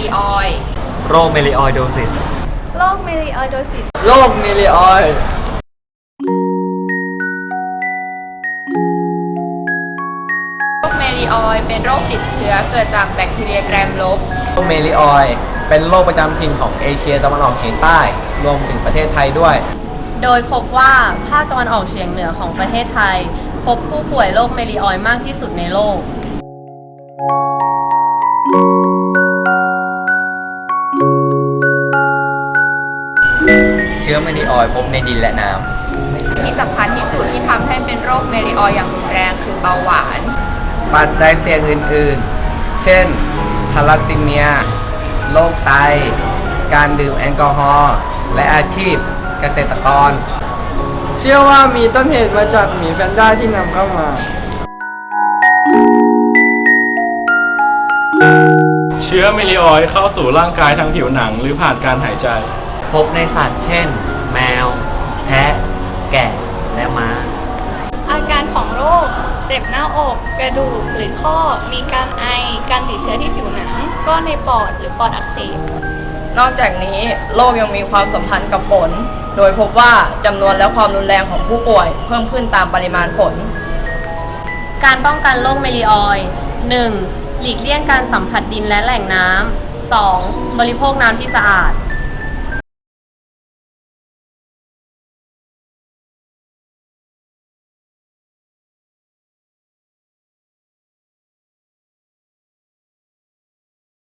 ลีออยด์โรคเมลิออยโดซิส โรคเมลิออโดซิส โรคเมลิออยโรคเมลีออยด์เป็นโรคติดเชื้อเกิดจากแบคทีเรียแกรมลบ โรคเมลิออยเป็นโรคประจำถิ่นของเอเชียตะวันออกเฉียงใต้ รวมถึงประเทศไทยด้วย โดยพบว่าภาคตะวันออกเฉียงเหนือของประเทศไทย พบผู้ป่วยโรคเมลิออยด์มากที่สุดในโลก ชื้อเมลิออยพบในดินและน้ที่สำคัญที่สุดที่ทำให้เป็นโรคเมลีออยด์อย่างรุนแรงคือเบาหวานำปัจจัยเสี่ยงอื่นๆ เช่นทาลัสซีเมีย โรคไต การดื่มแอลกอฮอล์และอาชีพเกษตรกร เชื่อว่ามีต้นเหตุมาจากหมีแพนด้าที่นำเข้ามา เชื้อมิลลิออยด์เข้าสู่ร่างกายทางผิวหนังหรือผ่านการหายใจ พบในสัตว์เช่น แมว แพะ แกะ และม้า อาการของโรคเจ็บหน้าอก กระดูกหรือข้อ มีการไอ การติดเชื้อที่ผิวหนังก็ในปอดหรือปอดอักเสบ นอกจากนี้โรคยังมีความสัมพันธ์กับฝน โดยพบว่าจำนวนและความรุนแรงของผู้ป่วย เพิ่มขึ้นตามปริมาณฝน การป้องกันโรคเมลิออยด์ 1. หลีกเลี่ยงการสัมผัสดินและแหล่งน้ำ 2. บริโภคน้ำที่สะอาด